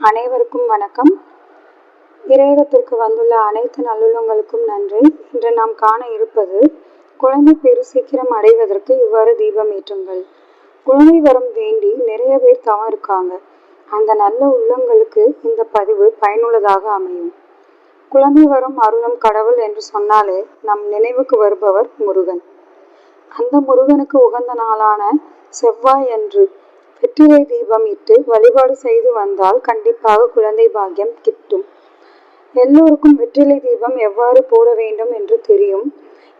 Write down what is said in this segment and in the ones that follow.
அனைவருக்கும் வணக்கம். இறையகத்திற்கு வந்துள்ள அனைத்து நல்லுள்ளங்களுக்கும் நன்றி. இன்று நாம் காண இருப்பது குழந்தை பேரு சீக்கிரம் அடைவதற்கு இவ்வாறு தீபம் ஏற்றுங்கள். குழந்தை வரம் வேண்டி நிறைய பேர் தவம் இருக்காங்க அந்த நல்ல உள்ளங்களுக்கு இந்த பதிவு பயனுள்ளதாக அமையும். குழந்தை வரும் அருளும் கடவுள் என்று சொன்னாலே நம் நினைவுக்கு வருபவர் முருகன். அந்த முருகனுக்கு உகந்த நாளான செவ்வாய் அன்று வெற்றிலை தீபம் இட்டு வழிபாடு செய்து வந்தால் கண்டிப்பாக குழந்தை பாக்கியம் கிட்டும். எல்லோருக்கும் வெற்றிலை தீபம் எவ்வாறு போட வேண்டும் என்று தெரியும்.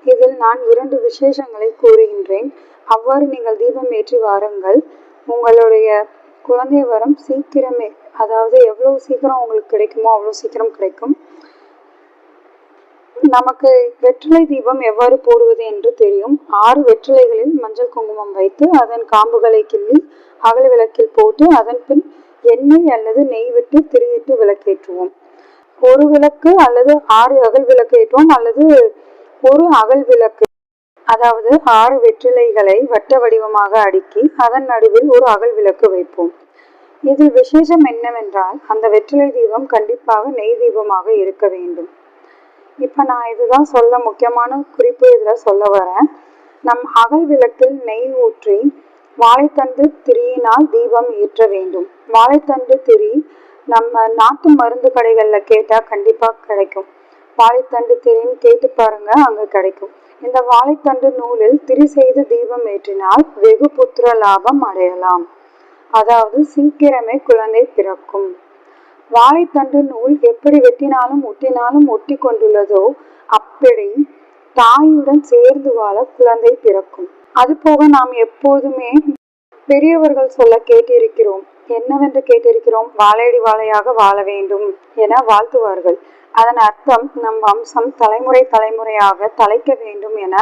இதில் நான் இரண்டு விசேஷங்களை கூறுகின்றேன். அவ்வாறு நீங்கள் தீபம் ஏற்றி வாருங்கள். உங்களுடைய குழந்தை வரம் சீக்கிரமே அதாவது எவ்வளவு சீக்கிரம் உங்களுக்கு கிடைக்குமோ அவ்வளோ சீக்கிரம் கிடைக்கும். நமக்கு வெற்றிலை தீபம் எவ்வாறு போடுவது என்று தெரியும். ஆறு வெற்றிலைகளில் மஞ்சள் குங்குமம் வைத்து அதன் காம்புகளை கிள்ளி அகல் விளக்கில் போட்டு அதன் பின் எண்ணெய் அல்லது நெய் விட்டு திரியிட்டு விளக்கேற்றுவோம். ஒரு விளக்கு அல்லது ஆறு அகல் விளக்கு ஏற்றுவோம் அல்லது ஒரு அகல் விளக்கு. அதாவது ஆறு வெற்றிலைகளை வட்ட வடிவமாக அடுக்கி அதன் நடுவில் ஒரு அகல் விளக்கு வைப்போம். இதில் விசேஷம் என்னவென்றால் அந்த வெற்றிலை தீபம் கண்டிப்பாக நெய் தீபமாக இருக்க வேண்டும். இப்போ நான் இதுதான் சொல்ல முக்கியமான குறிப்பு இதில் சொல்ல வரேன். நம் அகல் விளக்கில் நெய் ஊற்றி வாழைத்தண்டு திரியினால் தீபம் ஏற்ற வேண்டும். வாழைத்தண்டு திரி நம்ம நாட்டு மருந்து கடைகளில் கேட்டால் கண்டிப்பாக கிடைக்கும். வாழைத்தண்டு திரின்னு கேட்டு பாருங்க அங்கே கிடைக்கும். இந்த வாழைத்தண்டு நூலில் திரி செய்து தீபம் ஏற்றினால் வெகு புத்திர லாபம் அடையலாம். அதாவது சீக்கிரமே குழந்தை பிறக்கும். வாழைத்தண்டு நூல் எப்படி வெட்டினாலும் ஒட்டினாலும் ஒட்டி கொண்டுள்ளதோ அப்படி தாயுடன் சேர்ந்து வாழ குழந்தை பிறக்கும். அதுபோக நாம் எப்போதுமே பெரியவர்கள் சொல்ல கேட்டிருக்கிறோம் என்னவென்று கேட்டிருக்கிறோம்? வாழையடி வாழையாக வாழ வேண்டும் என வாழ்த்துவார்கள். அதன் அர்த்தம் நம் வம்சம் தலைமுறை தலைமுறையாக தலைக்க வேண்டும் என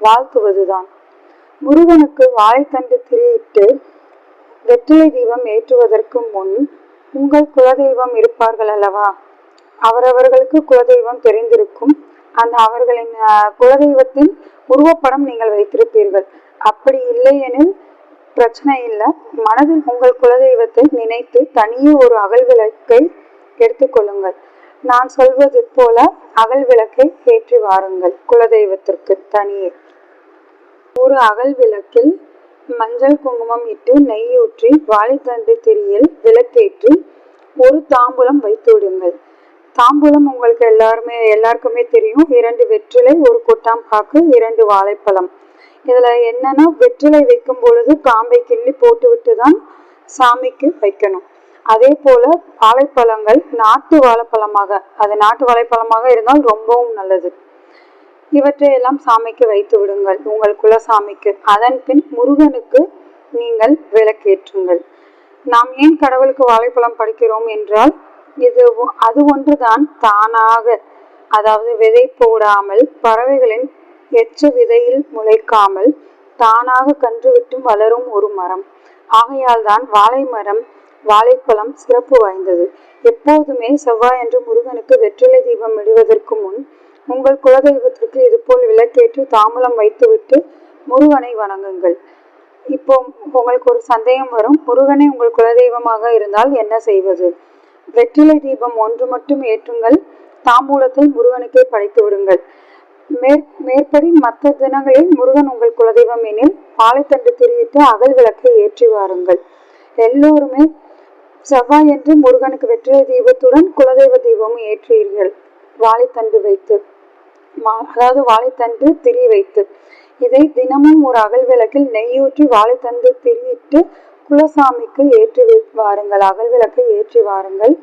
வாழ்த்துவதுதான். முருகனுக்கு வாழைத்தண்டு திரியிட்டு வெற்றிலை தீபம் ஏற்றுவதற்கு முன் உங்கள் குலதெய்வம் இருப்பார்கள் அல்லவா? அவரவர்களுக்கு குலதெய்வம் தெரிந்திருக்கும் அந்த அவர்களின் குலதெய்வத்தின் உருவப்படம் நீங்கள் வைத்திருப்பீர்கள். அப்படி இல்லை எனில் பிரச்சனை இல்லை. மனதில் உங்கள் குலதெய்வத்தை நினைத்து தனியே ஒரு அகல் விளக்கை எடுத்துக்கொள்ளுங்கள் நான் சொல்வது போல அகல் விளக்கை ஏற்றி வாருங்கள் குலதெய்வத்திற்கு தனியே. ஒரு அகல் விளக்கில் மஞ்சள் குங்குமம் இட்டு நெய் ஊற்றி வாழைத்தண்டு திரியில் விளக்கேற்றி ஒரு தாம்பூலம் வைத்து விடுங்கள். தாம்பூலம் உங்களுக்கு எல்லாருமே எல்லாருக்குமே தெரியும். இரண்டு வெற்றிலை ஒரு கொட்டாம்பாக்கு இரண்டு வாழைப்பழம். இதுல என்னன்னா வெற்றிலை வைக்கும் பொழுது காம்பை கிள்ளி போட்டுவிட்டு தான் சாமிக்கு வைக்கணும். அதே போல வாழைப்பழங்கள் நாட்டு வாழைப்பழமாக அது நாட்டு வாழைப்பழமாக இருந்தால் ரொம்பவும் நல்லது. இவற்றை எல்லாம் சாமிக்கு வைத்து விடுங்கள் உங்கள் குலசாமிக்கு. அதன் பின் முருகனுக்கு நீங்கள் விளக்கேற்றுங்கள். நாம் ஏன் கடவுளுக்கு வாழைப்பழம் படிக்கிறோம் என்றால் இது அது ஒன்றுதான் தானாக. அதாவது விதை போடாமல் பறவைகளின் எச்ச விதையில் முளைக்காமல் தானாக கன்றுவிட்டும் வளரும் ஒரு மரம். ஆகையால் தான் வாழை மரம் வாழைப்பழம் சிறப்பு வாய்ந்தது. எப்போதுமே செவ்வாய் என்று முருகனுக்கு வெற்றிலை தீபம் இடுவதற்கு முன் உங்கள் குலதெய்வத்திற்கு இதுபோல் விளக்கேற்றி தாம்பலம் வைத்துவிட்டு முருகனை வணங்குங்கள். இப்போ உங்களுக்கு ஒரு சந்தேகம் வரும். முருகனை உங்கள் குலதெய்வமாக இருந்தால் என்ன செய்வது? வெற்றிலை தீபம் ஒன்று மட்டும் ஏற்றுங்கள். தாம்பூலத்தை முருகனுக்கே படைத்து விடுங்கள். மேற் மேற்படி மற்ற தினங்களில் முருகன் உங்கள் குலதெய்வம் எனில் பாலைத்தண்டு திரியிட்டு அகல் விளக்கை ஏற்றி வாருங்கள். எல்லோருமே செவ்வாய் என்று முருகனுக்கு வெற்றிலை தீபத்துடன் குலதெய்வ தீபமும் ஏற்றீர்கள் வாழைத்தண்டு வைத்து அதாவது வாழைத்தண்டு திரி வைத்து. இதை தினமும் ஒரு அகல் விளக்கில் நெய்யூற்றி வாழைத்தண்டு திரியிட்டு குலசாமிக்கு ஏற்றி வாருங்கள் அகல் விளக்கை ஏற்றி வாருங்கள்.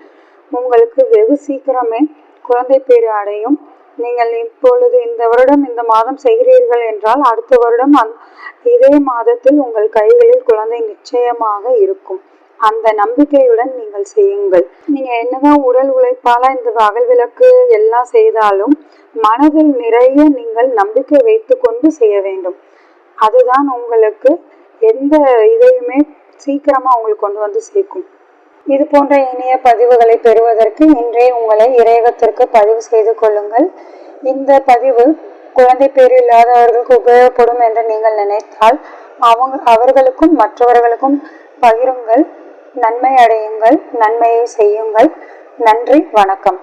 உங்களுக்கு வெகு சீக்கிரமே குழந்தை பேரு அடையும். நீங்கள் இப்பொழுது இந்த வருடம் இந்த மாதம் செய்கிறீர்கள் என்றால் அடுத்த வருடம் அந் இதே மாதத்தில் உங்கள் கைகளில் குழந்தை நிச்சயமாக இருக்கும். அந்த நம்பிக்கையுடன் நீங்கள் செய்யுங்கள். நீங்க என்னதான் உடல் உழைப்பால இந்த அகல் விளக்கு எல்லாம் செய்தாலும் மனதில் நிறைய நீங்கள் நம்பிக்கை வைத்து கொண்டு செய்ய வேண்டும். அதுதான் உங்களுக்கு எந்த இதையுமே சீக்கிரமா உங்களுக்கு கொண்டு வந்து சேர்க்கும். இது போன்ற இணைய பதிவுகளை பெறுவதற்கு இன்றே உங்களை இறைவத்திற்கு பதிவு செய்து கொள்ளுங்கள். இந்த பதிவு குழந்தை பேர் இல்லாதவர்களுக்கு உபயோகப்படும் என்று நீங்கள் நினைத்தால் அவங்க அவர்களுக்கும் மற்றவர்களுக்கும் பகிருங்கள் நன்மை அடையுங்கள் நன்மையை செய்யுங்கள். நன்றி வணக்கம்.